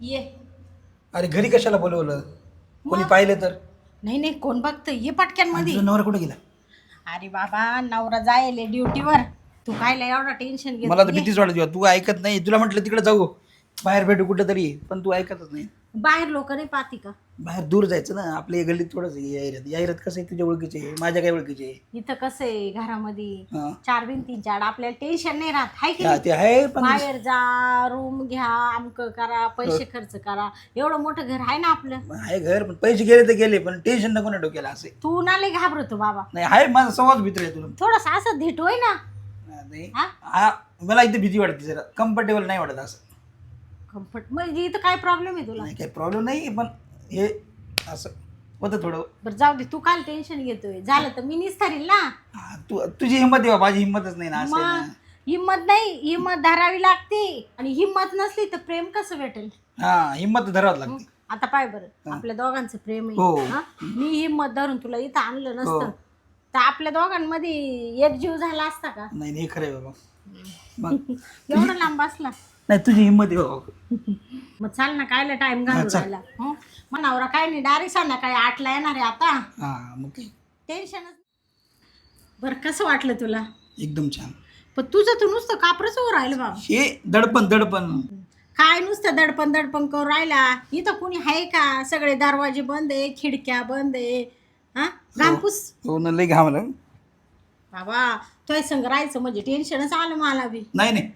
ये. अरे घरी कशाला बोलवलं? कोणी पाहिलं तर? नाही नाही कोण बघतं ये आणि मध्ये तुझा नवरा कुठे गेला? अरे बाबा नवरा जायले ड्युटीवर. तू कायला एवढा टेन्शन मला तर भीतीच वाटत होती. तू ऐकत नाही. तुला म्हटलं तिकडे जाऊ. बाहेर भेटू कुठं तरी पण तू ऐकतच नाही. बाहेर लोक नाही पाहती का? बाहेर दूर जायचं ना. आपल्या गल्लीत थोडंच आहे यायरत यायरत कसं आहे? तुझ्या ओळखीचे आहे. माझ्या काय ओळखीचे आहे? इथं कसं आहे घरामध्ये? हा. चार भिंतींच्या आड आपल्याला टेन्शन नाही राहत. हाय की हा, नाही? ते आहे पण बाहेर जा रूम घ्या आमक करा पैसे खर्च करा. एवढं मोठं घर आहे ना आपलं? आहे घर पण पैसे गेले तर गेले पण टेन्शन नको ना डोक्याला असे तू ना लय घाबरतो बाबा. नाही आहे माझा संवाद मित्र आहे तुला. थोडस असं धीट होय ना? नाही. हा? हा, मला इथे भीती वाटते जरा. कम्फर्टेबल नाही वाटत असं. कम्फर्ट मग इथं काय प्रॉब्लेम आहे तुला? नाही काही प्रॉब्लेम नाही पण हे असं होतं थोडं. बरं जाऊ दे तू काय टेन्शन घेतोय. झालं तर मी निस्तारील ना. हा, तू तुझी हिंमत आहे बा, माझी हिंमतच नाही ना असं आहे मग? ना. हिंमत नाही हिंमत धरावी लागते. आणि हिंमत नसली तर प्रेम कसं भेटेल? हा हिंमत धरावं लागते. आता पाय बरं आपल्या दोघांचं प्रेम हो. आहे. हा? मी हिंमत धरून तुला इथं आणलं हो. नसतं. तर आपल्या दोघांमध्ये एक जीव झाला असता का? नाही नाही हे खरं आहे बाबा. मग एवढा लांब असला. नाही तुझी हिंमत आहे बाबा. मग चाल ना कायला टाइम घालून चाल. राहिला. हं? मग नवरा काय नाही डायरेक्ट संध्याकाळी आठला येणार आहे आता. हा मग काय? टेन्शनच बरं कसं वाटलं तुला? एकदम छान. पण तुझं तू नुसतं कापरच हो राहिलं बाबा. हे दडपण दडपण. काय नुसतं दडपण दडपण करून राहिला? इथं कुणी आहे का? सगळे दरवाजे बंद आहे खिडक्या बंद आहे. हा? घामपूस? हो ना लई घामलं बाबा तोय संग राहायचं म्हणजे टेन्शनच आलं मला बी. नाही नाही.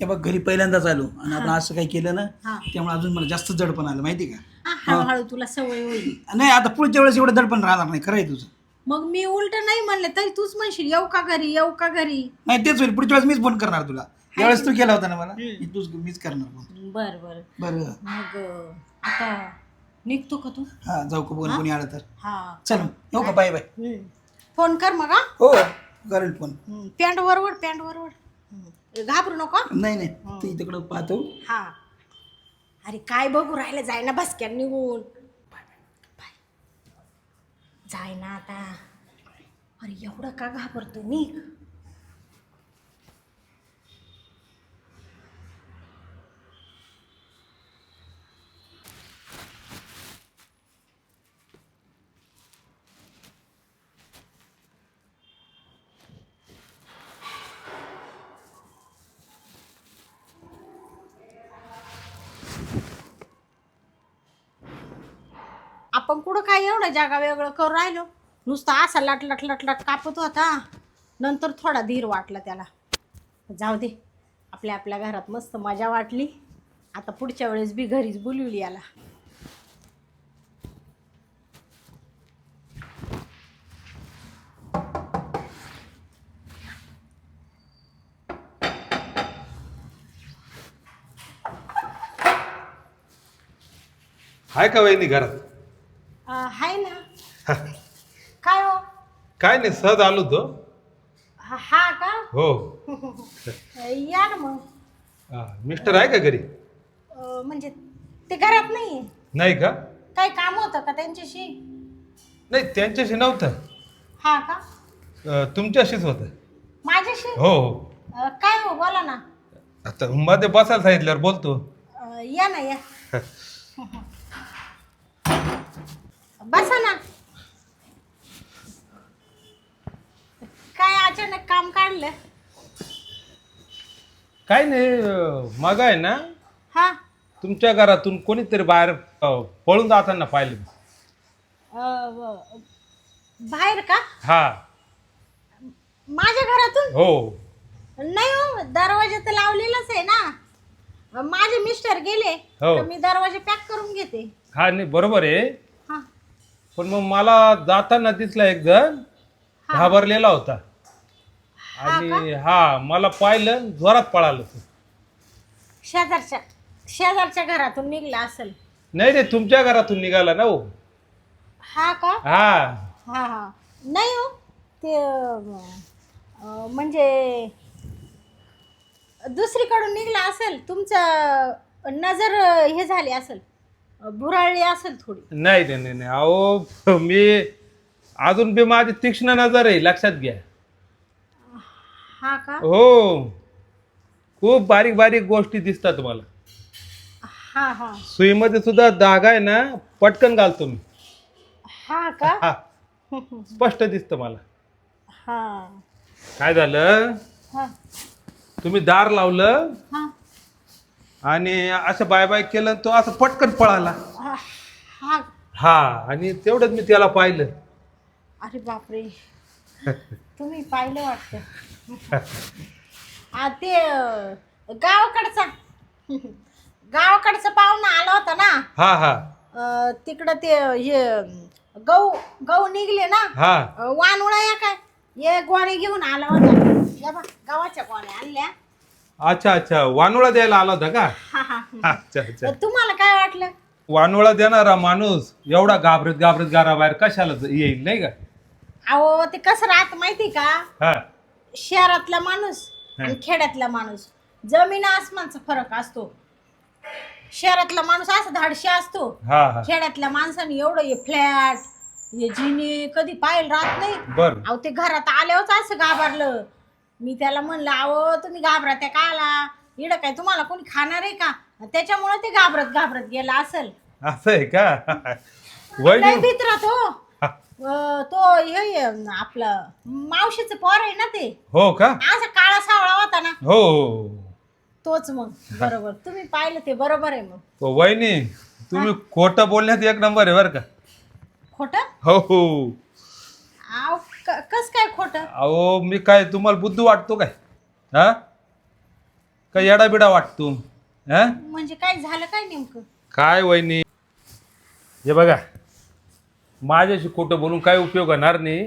हे बघ घरी पहिल्यांदाच आलो आणि आपण असं काही केलं ना हा. त्यामुळे अजून मला जास्त दडपण आलं माहिती का? हा, हळूहळू तुला सवय होईल. नाही आता पुढच्या वेळेस एवढं दडपण राहणार नाही खरं आहे तुझं. मग मी उलट नाही म्हणले तरी तूच म्हणशील येऊ का घरी येऊ का घरी? नाही तेच होईल. पुढच्या वेळेस मीच फोन करणार तुला. यावेळेस तू केला होता ना मला? मी तूच मीच करणार फोन बर बर. बरं. मग अं, आता निघतो का तू? हा जाऊ का बोल कोणी आलं तर. हा. चल मग, येऊ का? बाय. बाय हम्म. फोन कर मग हा? हो करेल फोन हम्म. पॅन्ट वरवड पॅन्ट वरवड हम्म. घाबरू नको? नाही नाही. ते तिकडं पाहतो. हा. अरे काय बघू राहिलं जाय ना भसक्यात निघून. बाय. जाय ना आता. अरे एवढं का घाबरतो मी? आपण कुठं काय एवढं जागा वेगळं करून राहिलो? नुसता असा लट लट लट लट कापत होता. नंतर थोडा धीर वाटला त्याला. जाऊ दे. आपल्या आपल्या घरात मस्त मजा वाटली. आता पुढच्या वेळेस बी घरीच बोलवली याला. हाय का वहिनी घरात अं, हाय ना काय हो काय नाही सहज आलो तो हा हा का? हो. या ना मग. हा, मिस्टर आहे का घरी? अं, म्हणजे ते घरात नाही नाही का? काही काम होतं का त्यांच्याशी? नाही त्यांच्याशी नव्हतं. हा का? अं, तुमच्याशीच होतं. माझ्याशी? हो हो. अं, काय हो बोला ना. आता मध्ये बसायला सांगितल्यावर बोलतो. अं, या ना या. बसा ना. काय अचानक काम काढलं? काय नाही अं, मग आहे ना हा. तुमच्या घरातून कोणीतरी बाहेर अं, पळून जाताना पाहिलं. अं, व- बाहेर का? हा. माझ्या घरातून? हो. नाही हो दरवाजा तर लावलेलाच आहे ना. माझे मिस्टर गेले हो. तर मी दरवाजे पॅक करून घेते. हा नाही बरोबर आहे. हा. पण मग मला जाताना दिसला एक जण घाबरलेला होता. आणि हा मला पाहिलं जोरात पळालं तो. शेजारच्या शेजारच्या घरातून निघला असेल. नाही नाही तुमच्या घरातून निघाला ना हो. हा का? हा. हा हा. नाही हो ते अं, म्हणजे दुसरीकडून निघला असेल तुमचं नजर हे झाली असेल बुराळली असेल थोडी. नाही नाही नाही नाही. अहो मी अजून बी माझी तीक्ष्ण नजर आहे लक्षात घ्या. हा का? हो. खूप बारीक बारीक गोष्टी दिसतात मला हा हा. सुईमध्ये सुद्धा धागा आहे ना पटकन घालतो मी. हा का? हा. स्पष्ट दिसतं मला. हा. काय झालं? हा. तुम्ही दार लावलं हा. आणि असं बाय बाय केलं तो असं पटकन पळाला. हा आणि तेवढंच मी त्याला पाहिलं. अरे बापरे. तुम्ही पाहिलं वाटतं. आ, ते गावाकडचा गावाकडचा पाहुणा आला होता ना? हा हा. अं, तिकडं ते हे गहू गहू निघले ना? हा. अं, वानुळा या काय? ये गोणे घेऊन आला होता. या बा गावाच्या गोण्या आणल्या. अच्छा अच्छा. वानुळा द्यायला आला होता का? हा हा. अच्छा अच्छा. तर तुम्हाला काय वाटलं? वानुळा देणारा माणूस एवढा घाबरत घाबरत घराबाहेर कशाला ज- येईल नाही का? अहो ते कसं राहत माहिती का? हा. शहरातला माणूस आणि खेड्यातला माणूस. जमीन आसमानचा फरक असतो. शहरातला माणूस असा धाडशी असतो. हा हा. खेड्यातल्या माणसाने एवढं हे फ्लॅट हे जिने कधी पाहिलं राहत नाही. बर. अहो ते घरात आल्यावरच असं घाबरलं. मी त्याला म्हणलं अहो तुम्ही घाबरा त्या का आला इडं काय तुम्हाला कोणी खाणार आहे का? त्याच्यामुळे ते घाबरत घाबरत गेला असेल. असं आहे का? वहिनी भीत राहतो. अं, तो हे आपलं मावशीचं पोर आहे ना ते? हो का? असा काळा सावळा होता ना. हो. तोच मग बरोबर. तुम्ही पाहिलं ते बरोबर आहे मग. हो, वहिनी तुम्ही खोटं बोलण्यात एक नंबर आहे बरं का. खोट? हो हो. आव कस काय खोट? अहो मी काय तुम्हाला बुद्धू वाटतो काय? हा? का येडा बिडा वाटतो? हा? म्हणजे काय झालं काय नेमकं? काय वहिनी? हे बघा माझ्याशी खोटं बोलून काय उपयोग होणार नाही.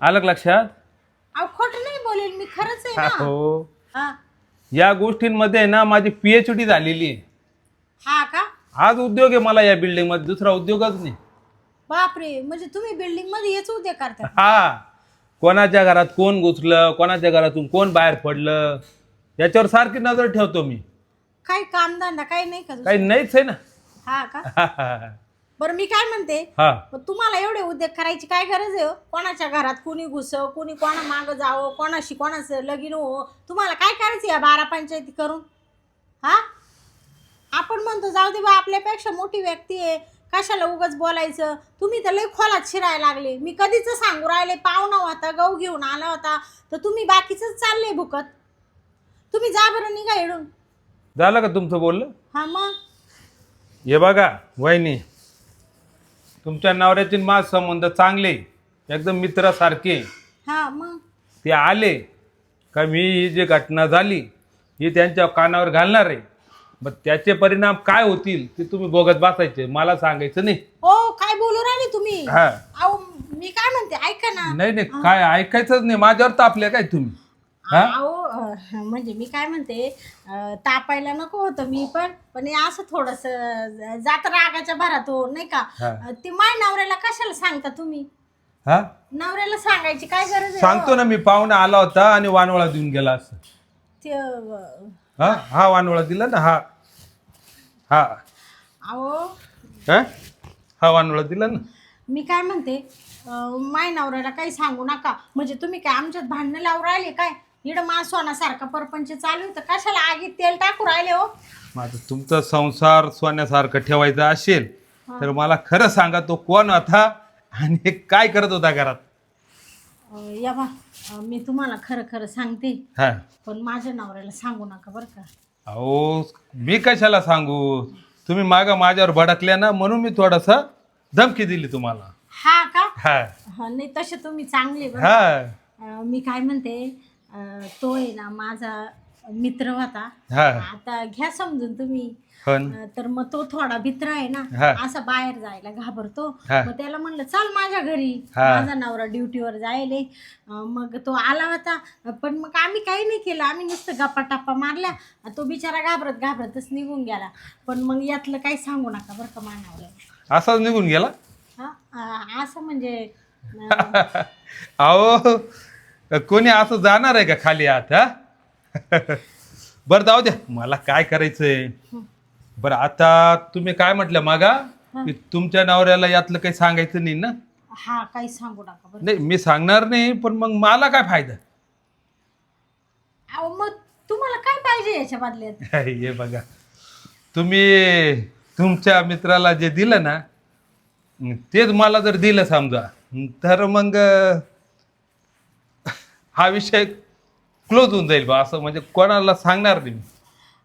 आलं का लक्षात? अहो खोट नाही बोलेल मी खरंच आहे ना. हो हा. या गोष्टींमध्ये ना माझी पीएच डी झालेली आहे. हा का? आज उद्योग आहे मला या बिल्डिंगमध्ये दुसरा उद्योगच नाही. बापरे म्हणजे तुम्ही बिल्डिंगमध्ये हेच उद्या करता? हा. कोणाच्या घरात कोण घुसलं कोणाच्या घरातून कोण बाहेर पडलं याच्यावर सारखी नजर ठेवतो मी. काही कामधंदा काही नाही का? काही नाहीच आहे ना. हा का? बरं मी काय म्हणते? हा. मग तुम्हाला एवढे उद्योग करायची काय गरज आहे हो? कोणाच्या घरात कुणी घुसव कुणी कोणा मागं जावं कोणाशी कोणाचं लगीन हो? तुम्हाला काय करायचं या बारा पंचायती करून? हा? आपण म्हणतो जाऊ दे बा आपल्यापेक्षा मोठी व्यक्ती आहे. कशाला उगाच बोलायचं? तुम्ही तर लय खोलात शिरायला लागले. मी कधीच सांगू राहिले पाहुणा होता गहू घेऊन आला होता. तर तुम्ही बाकीचंच चाललंय भुकत. तुम्ही जा बरं निघा इडून. झालं का तुमचं बोललं हा मग? हे बघा वहिनी तुमच्या नवऱ्याचे माझ संबंध चांगले एकदम मित्रासारखे. हा मग? ते आले का मी ही जी घटना झाली ही त्यांच्या कानावर घालणार आहे. मग त्याचे परिणाम काय होतील ते तुम्ही बघत बसायचे मला सांगायचं नाही. हो काय बोलू राहिले तुम्ही? हा. अहो मी काय म्हणते ऐका ना. नाही नाही काय ऐकायचंच नाही माझ्यावर तापले काय तुम्ही? हा? अहो अं, म्हणजे मी काय म्हणते अं, तापायला नको होतं मी पण पण हे असं थोडस जात रागाच्या भरातून नाही का? हा. अं, ते माय नवऱ्याला कशाला सांगता तुम्ही? हा? नवऱ्याला सांगायची काय गरज आहे? हो? सांगतो ना मी पाहुणा आला होता आणि वानवळा देऊन गेला असं. ते अं, हा? हा वानवळा दिला ना हा. हा. अहो. हा? हा वानवळा दिला ना. मी काय म्हणते अं, माय नवऱ्याला काही सांगू नका. म्हणजे तुम्ही काय आमच्यात भांडणं लावून राहिले काय? इकडं मा सोनासारखा परपंच चालू आहे, तर कशाला आगीत तेल टाकू राहिले हो? माझा तुमचा संसार सोन्यासारखं ठेवायचा असेल तर मला खरं सांगा तो कोण होता आणि काय करत होता घरात? अं, या बा अं, मी तुम्हाला खरं खरं सांगते. हा. पण माझ्या नवऱ्याला सांगू नका बरं का. अहो मी कशाला सांगू? तुम्ही मागा माझ्यावर भडकल्या ना म्हणून मी थोडासा धमकी दिली तुम्हाला. हा का? हा. हा, नाही तसे तुम्ही चांगले बरं. हा. अं, मी काय म्हणते अं, तो आहे ना माझा मित्र होता. हा. आता घ्या समजून तुम्ही. हो ना. अं, तर मग तो थोडा मित्र आहे ना. असा बाहेर जायला घाबरतो. हा. मग त्याला म्हणलं चल माझ्या घरी. हा. माझा नवरा ड्युटीवर जायले. अं, मग तो आला होता. पण मग आम्ही काही नाही केलं. आम्ही नुसतं गप्पा टप्पा मारल्या. तो बिचारा घाबरत घाबरतच निघून गेला. पण मग यातलं काही सांगू नका बरं का मानावलं असाच निघून गेला? हा अं, असं म्हणजे अं, अहो कोणी असं जाणार आहे का खाली आत हा? बरं जाऊ द्या. मला काय करायचंय? बरं आता तुम्ही काय म्हटलं मागा? की तुमच्या नवऱ्याला यातलं काही सांगायचं नाही ना? हा काही सांगू नका बरं. नाही मी सांगणार नाही पण मग मला काय फायदा? अहो मग तुम्हाला काय पाहिजे याच्या बदल्यात? हे बघा. तुम्ही तुमच्या मित्राला जे दिलं ना तेच मला जर दिलं समजा तर मग हा विषय क्लोज होऊन जाईल बा असं म्हणजे कोणाला सांगणार नाही मी.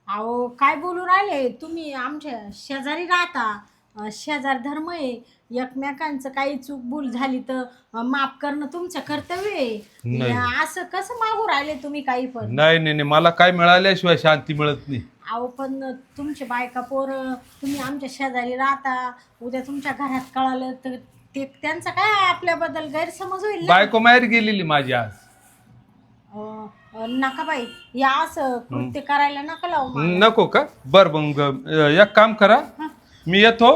अहो काय बोलू राहिले? तुम्ही आमच्या शेजारी राहता. अं, शेजार धर्म आहे. एकमेकांचं काही चूक भूल झाली तर अं, माफ करणं तुमचं कर्तव्य आहे. नाही. या- असं कसं मागू राहिले तुम्ही काही पण? नाही नाही नाही. मला काय मिळाल्याशिवाय शांती मिळत नाही. अहो पण तुमचे बायका पोरं तुम्ही आमच्या शेजारी राहता. उद्या तुमच्या घरात कळालं तर ते त्यांचा काय आपल्याबद्दल गैरसमज होईल ना? बायको माहेर गेलेली माझी आज. नका बाई या असं कृत्य करायला नका लावू मला. नको का? बर मग अं, एक काम करा. हा. मी येतो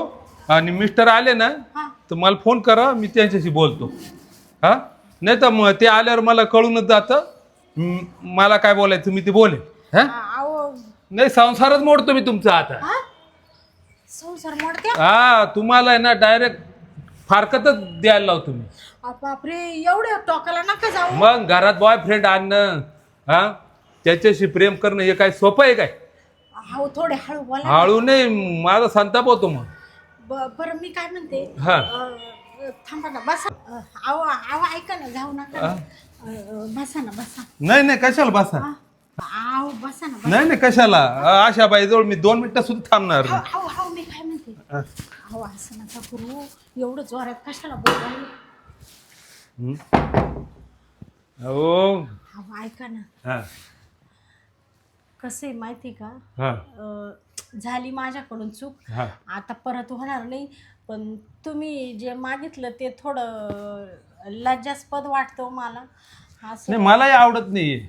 आणि मिस्टर आले ना हा. तर मला फोन करा मी त्यांच्याशी बोलतो. हा? नाही तर मग ते आल्यावर मला कळूनच जातं. म- मला काय बोलायचं मी ते बोलेन. हा? नाही संसारच मोडतो मी तुमचा आता. हा? संसार मोडत्या हा तुम्हाला आहे ना डायरेक्ट फारकतच द्यायला लावतो मी आ, बापरे एवढे टोकाला नका जाऊ. मग घरात बॉयफ्रेंड आणणं हा? त्याच्याशी प्रेम करणं हे काय सोपं आहे काय? अहो थोडे हळू बोला हळू नाही माझा संताप होतो मग. ब- बरं मी काय म्हणते हा. अं, थांबा ना बसा. अं, अहो अहो ऐका ना जाऊ नका. ना. अं, बसा ना बसा. नाही नाही कशाला बसा? हा. अहो बसा ना बसा. नाही नाही कशाला? आशा बाईजवळ मी दोन मिनिटं सुद्धा थांबणार नाही. अहो अहो, मी काय म्हणते? हा. अहो असं नका करू. एवढं जोरात कशाला. हो अहो. ऐका ना. हा. कसं आहे माहिती का? हा. अं, झाली माझ्याकडून चूक. हा. आता परत होणार नाही. पण तुम्ही जे मागितलं ते थोडं लज्जास्पद वाटतं मला. असं नाही मलाही आवडत नाही.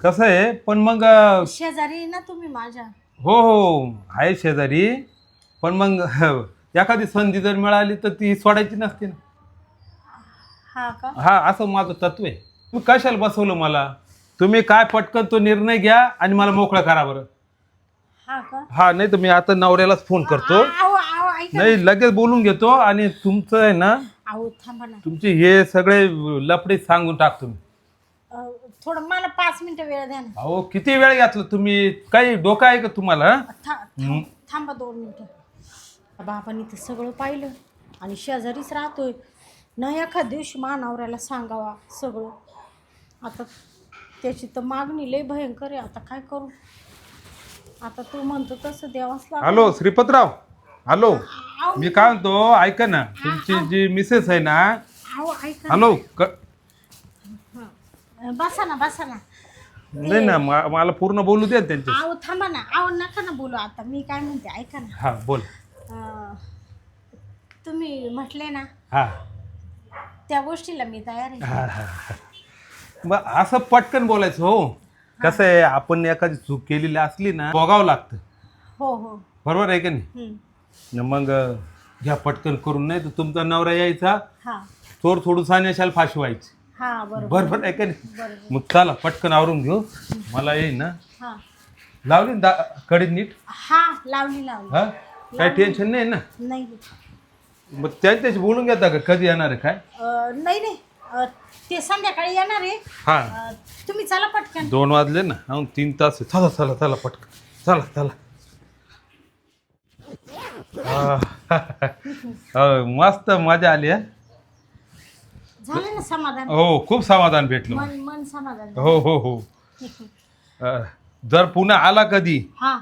कसं आहे पण मग अं, शेजारी आहे ना तुम्ही माझ्या? हो हो. आहे शेजारी. पण मग एखादी संधी जर मिळाली तर ती सोडायची नसते ना. हा का? हा असं माझं तत्व आहे. तुम्ही कशाला बसवलं मला? तुम्ही काय पटकन तो निर्णय घ्या आणि मला मोकळं करा बरं. हा का? हा नाही तर मी आता नवऱ्यालाच फोन करतो. ऐका नाही लगेच बोलून घेतो आणि तुमचं आहे ना अहो थांबा ना. तुमचे हे सगळे लपडे सांगून टाकतो मी अं, थोडं मला पाच मिनिटं वेळ द्या ना. अहो किती वेळ घातलं तुम्ही? काही डोकं आहे का तुम्हाला? हा? था- थांबा दोन मिनिटं. बाबांनी ते सगळं पाहिलं आणि शेजारीच राहतोय. ना एखाद दिवशी मानावऱ्याला सांगावा सगळं. आता त्याची तर मागणी लय भयंकर आहे. आता काय करू? आता तू म्हणतो तसं द्यावाच लागेल. हॅलो श्रीपतराव. हॅलो. मी काय म्हणतो ऐका ना. तुमची जी मिसेस आहे ना ऐका हॅलो क-. बसा ना बसा ना. नाही ना मा- मला पूर्ण बोलू द्या त्यांच्या थांबा ना. अहो नका ना बोलू आता. मी काय म्हणते ऐका ना. हा बोल. अं, तुम्ही म्हटले ना हा. त्या गोष्टीला मी तयार आहे. हा, हा, हा. मग असं पटकन बोलायचं हो. कसं आहे आपण एखादी चूक केलेली असली ना बघावं लागतं. हो हो. बरोबर आहे का नाही. न मग अं, घ्या पटकन करून नाही तर तुमचा नवरा यायचा हा. चोर सोडून सानेशाल फाशी व्हायची हा बरोबर. बरोबर आहे का नाही? बरोबर. मग चला पटकन आवरून घेऊ. मला येईल ना हा. लावली ना दा- कडी नीट? हा लावली लावली. हा? काय टेन्शन नाही. ना? नाही. मग त्यांच्याशी बोलून घेता का? कधी येणार आहे काय? अं, नाही नाही. अं, ते संध्याकाळी येणार आहे. हा. अं, तुम्ही चला पटकन. दोन वाजले ना. तीन तास आहे. चला चला चला पटकन. चला चला. हा. मस्त मजा आली हा. झालं ना समाधान? हो खूप समाधान भेटलं. मन मन समाधान हो हो हो. अं, जर पुन्हा आला कधी हा.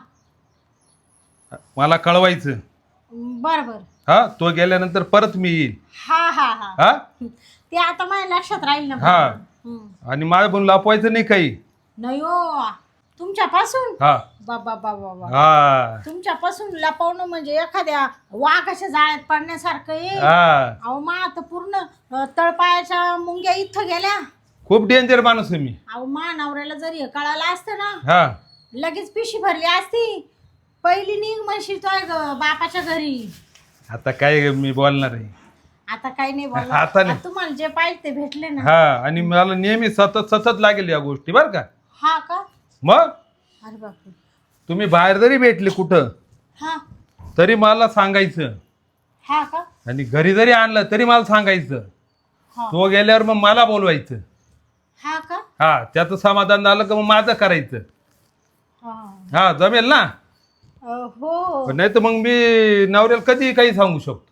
मला कळवायचं. बर बर. हा तो गेल्यानंतर परत मी येईल हा हा हा. हा? ते आता माझ्या लक्षात राहील ना. हा. हम्म. आणि माझ्या पण लपवायचं नाही काही. नाही हो. तुमच्यापासून? हा. बाबा बाबा बाबा. हा. तुमच्यापासून लपवणं म्हणजे एखाद्या वाघाच्या जाळ्यात पडण्यासारखं आहे. हा. अहो मा आता पूर्ण अ, तळपायाच्या मुंग्या इथं गेल्या. खूप डेंजर माणूस आहे मी. अहो मा नवऱ्याला जरी हे कळालं असतं ना हा. लगेच पिशी भरली असती. पहिली निघ म्हणशील तो बापाच्या घरी. आता काय मी बोलणार आहे. आता काही नाही बोलणार. आता नाही. आता तुम्हाला जे पाहिजे ते भेटले ना. हा आणि मला नेहमी सतत सतत लागेल या गोष्टी बरं का? हा का? मग? अरे बापरे. तुम्ही बाहेर जरी भेटले कुठं हा. तरी मला सांगायचं. हा का? आणि घरी जरी आणलं तरी मला सांगायचं. हा. तो गेल्यावर मग मला बोलवायचं. हा का? हा त्याचं समाधान झालं का मग माझं करायचं. हा. हा जमेल ना? हो. नाही तर मग मी नवऱ्याला कधी काही सांगू शकतो.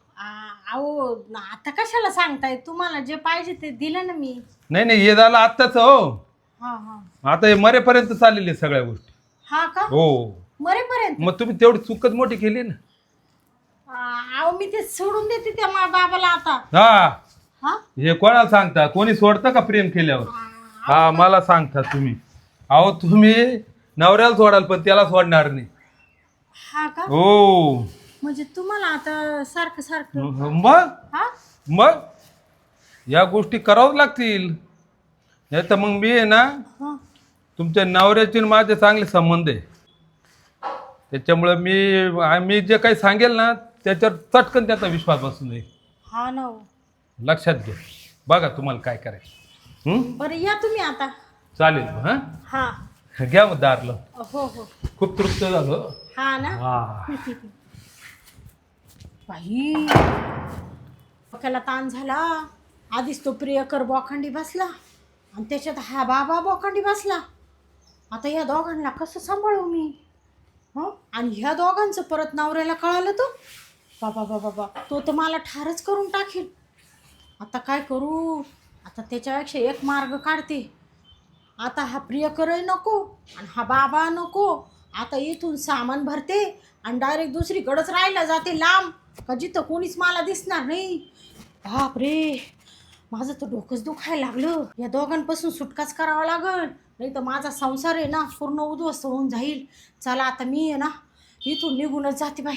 अहो आता कशाला सांगताय? तुम्हाला जे पाहिजे ते दिलं ना मी. नाही नाही हे झालं आत्ताच हो. हा हा. आता हे मरेपर्यंत चाललेली आहे सगळ्या गोष्टी. हा का? हो. मरेपर्यंत? मग तुम्ही तेवढी चुकच मोठी केली ना. आ- अहो मी ते सोडून देते त्या मा बाबाला आता. हा. हा? हे कोणाला सांगता? कोणी सोडतं का प्रेम केल्यावर? हा मला सांगता तुम्ही. अहो तुम्ही नवऱ्याला सोडाल पण त्याला सोडणार नाही. हा का? हो. म्हणजे तुम्हाला आता सारखं सारखं. मग हा? मग? या गोष्टी करावं लागतील. नाही तर मग मी आहे ना हा. तुमच्या नवऱ्याचे आणि माझे चांगले संबंध आहे. त्याच्यामुळं मी आम्ही जे काही सांगेल ना त्याच्यावर चटकन त्याचा विश्वास बसून जाईल हा ना हो. लक्षात घ्या. बघा तुम्हाला काय करायचं. हं? बरं या तुम्ही आता. चालेल हां? हा. घ्या मग दारलं हो हो. खूप तृप्त झालो. हा ना? हा बाई डोक्याला ताण झाला. आधीच तो प्रियकर बोखंडी बसला आणि त्याच्यात हा बाबा बोखंडी बसला. आता या दोघांना कसं सांभाळू मी? हं? आणि ह्या दोघांचं परत नवऱ्याला कळालं तो बाबा बाबा बाबा तो तर मला ठारच करून टाकेल. आता काय करू? आता त्याच्यापेक्षा एक मार्ग काढते. आता हा प्रियकरही नको आणि हा बाबा नको. आता इथून सामान भरते आणि डायरेक्ट दुसरीकडंच राहायला जाते लांब. का जिथं कोणीच मला दिसणार नाही. बाप रे माझं तर डोकंच दुखायला लागलं. या दोघांपासून सुटकाच करावा लागल. नाही तर माझा संसार आहे ना पूर्ण उद्ध्वस्त होऊन जाईल. चला आता मी आहे ना इथून निघूनच जाते बाई.